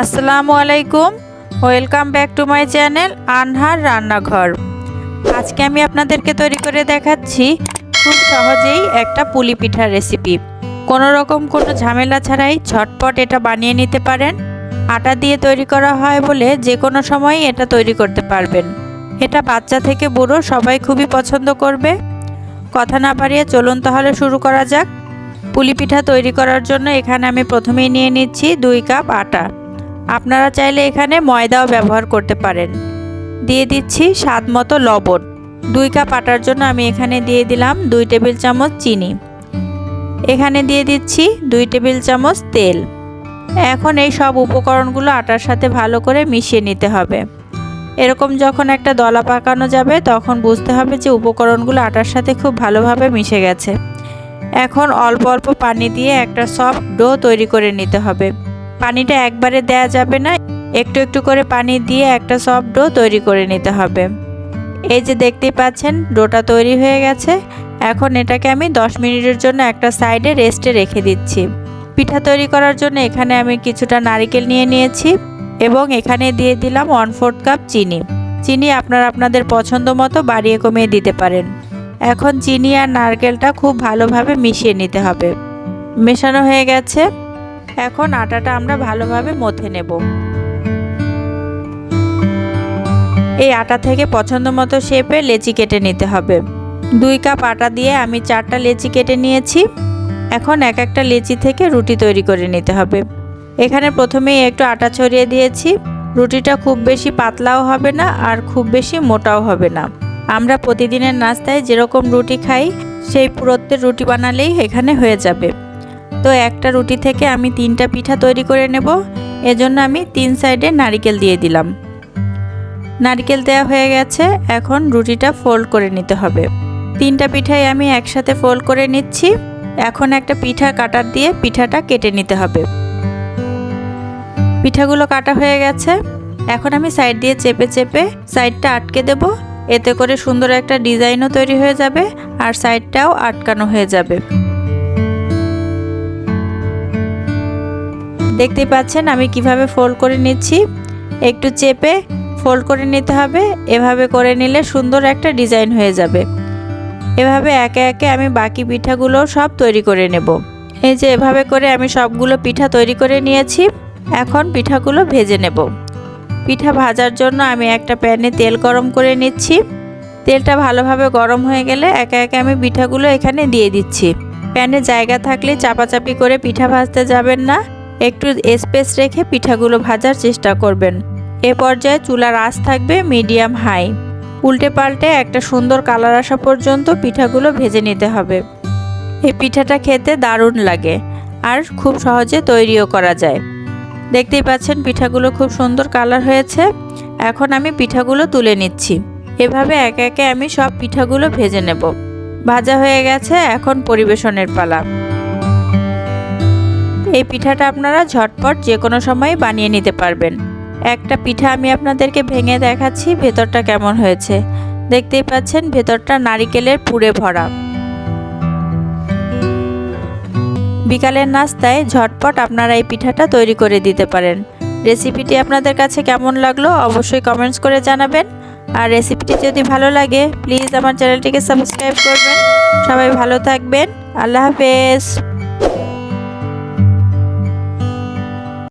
আসসালামু আলাইকুম। Welcome back to my channel Anhar Rannaghar. আজকে আমি আপনাদেরকে তৈরি করে দেখাচ্ছি খুব সহজেই একটা পুলি পিঠার রেসিপি কোনো রকম কোনো ঝামেলা ছাড়াই ঝটপট এটা বানিয়ে নিতে পারেন। আটা দিয়ে তৈরি করা হয় বলে যে কোনো সময়ই এটা তৈরি করতে পারবেন। এটা বাচ্চা থেকে বুড়ো সবাই খুবই পছন্দ করবে। কথা না পারিয়ে চলুন তাহলে শুরু করা যাক। পুলি পিঠা তৈরি করার জন্য এখানে আমি প্রথমেই নিয়ে নিচ্ছি দুই কাপ আটা। আপনারা চাইলে এখানে ময়দাও ব্যবহার করতে পারেন। দিয়ে দিচ্ছি স্বাদ মতো লবণ। দুই কাপ আটার জন্য আমি এখানে দিয়ে দিলাম দুই টেবিল চামচ চিনি। এখানে দিয়ে দিচ্ছি দুই টেবিল চামচ তেল। এখন এই সব উপকরণগুলো আটার সাথে ভালো করে মিশিয়ে নিতে হবে। এরকম যখন একটা দলা পাকানো যাবে, তখন বুঝতে হবে যে উপকরণগুলো আটার সাথে খুব ভালোভাবে মিশে গেছে। এখন অল্প অল্প পানি দিয়ে একটা সফট ডো তৈরি করে নিতে হবে। পানিটা একবারে দেয়া যাবে না। একটু একটু করে পানি দিয়ে একটা সফট ডো তৈরি করে নিতে হবে। এই যে দেখতেই পাচ্ছেন ডোটা তৈরি হয়ে গেছে। এখন এটাকে আমি 10 মিনিটের জন্য একটা সাইডে রেস্টে রেখে দিচ্ছি। পিঠা তৈরি করার জন্য এখানে আমি কিছুটা নারিকেল নিয়ে নিয়েছি এবং এখানে দিয়ে দিলাম ওয়ান ফোর্থ কাপ চিনি। চিনি আপনারা আপনাদের পছন্দ মতো বাড়িয়ে কমিয়ে দিতে পারেন। এখন চিনি আর নারকেলটা খুব ভালোভাবে মিশিয়ে নিতে হবে। মেশানো হয়ে গেছে। এখন আটাটা আমরা ভালোভাবে মথে নেব। এই আটা থেকে পছন্দ মতো শেপে লেচি কেটে নিতে হবে। দুই কাপ আটা দিয়ে আমি চারটা লেচি কেটে নিয়েছি। এখন এক একটা লেচি থেকে রুটি তৈরি করে নিতে হবে। এখানে প্রথমেই একটু আটা ছড়িয়ে দিয়েছি। রুটিটা খুব বেশি পাতলাও হবে না আর খুব বেশি মোটাও হবে না। আমরা প্রতিদিনের নাস্তায় যেরকম রুটি খাই, সেই পুরত্বের রুটি বানালেই এখানে হয়ে যাবে। তো একটা রুটি থেকে আমি তিনটা পিঠা তৈরি করে নেব। এজন্য আমি তিন সাইডে নারিকেল দিয়ে দিলাম। নারকেল দেওয়া হয়ে গেছে। এখন রুটিটা ফোল্ড করে নিতে হবে। তিনটা পিঠাই আমি একসাথে ফোল্ড করে নিচ্ছি। এখন একটা পিঠা কাটার দিয়ে পিঠাটা কেটে নিতে হবে। পিঠাগুলো কাটা হয়ে গেছে। এখন আমি সাইড দিয়ে চেপে চেপে সাইডটা আটকে দেব। এতে করে সুন্দর একটা ডিজাইনও তৈরি হয়ে যাবে আর সাইডটাও আটকানো হয়ে যাবে। দেখতেই পাচ্ছেন আমি কীভাবে ফোল্ড করে নিচ্ছি। একটু চেপে ফোল্ড করে নিতে হবে। এভাবে করে নিলে সুন্দর একটা ডিজাইন হয়ে যাবে। এভাবে একে একে আমি বাকি পিঠাগুলো সব তৈরি করে নেব। এই যে এভাবে করে আমি সবগুলো পিঠা তৈরি করে নিয়েছি। এখন পিঠাগুলো ভেজে নেব। পিঠা ভাজার জন্য আমি একটা প্যানে তেল গরম করে নিচ্ছি। তেলটা ভালোভাবে গরম হয়ে গেলে একে একে আমি পিঠাগুলো এখানে দিয়ে দিচ্ছি। প্যানে জায়গা থাকলে চাপাচাপি করে পিঠা ভাজতে যাবেন না। একটু স্পেস রেখে পিঠাগুলো ভাজার চেষ্টা করবেন। এ পর্যায়ে চুলার আঁচ থাকবে মিডিয়াম হাই। উল্টে পাল্টে একটা সুন্দর কালার আসা পর্যন্ত পিঠাগুলো ভেজে নিতে হবে। এই পিঠাটা খেতে দারুণ লাগে আর খুব সহজে তৈরিও করা যায়। দেখতেই পাচ্ছেন পিঠাগুলো খুব সুন্দর কালার হয়েছে। এখন আমি পিঠাগুলো তুলে নিচ্ছি। এভাবে একে একে আমি সব পিঠাগুলো ভেজে নেব। ভাজা হয়ে গেছে এখন পরিবেশনের পালা। এই পিঠাটা আপনারা ঝটপট যে কোনো সময় বানিয়ে নিতে পারবেন। একটা পিঠা আমি আপনাদেরকে ভেঙে দেখাচ্ছি, ভেতরটা কেমন হয়েছে। দেখতেই পাচ্ছেন, ভেতরটা নারিকেলের পুরে ভরা। বিকালের নাস্তায় ঝটপট আপনারা এই পিঠাটা তৈরি করে দিতে পারেন। রেসিপিটি আপনাদের কাছে কেমন লাগল অবশ্যই কমেন্টস করে জানাবেন। আর রেসিপিটি যদি ভালো লাগে, প্লিজ আমার চ্যানেলটিকে সাবস্ক্রাইব করবেন। সবাই ভালো থাকবেন। আল্লাহ হাফেজ।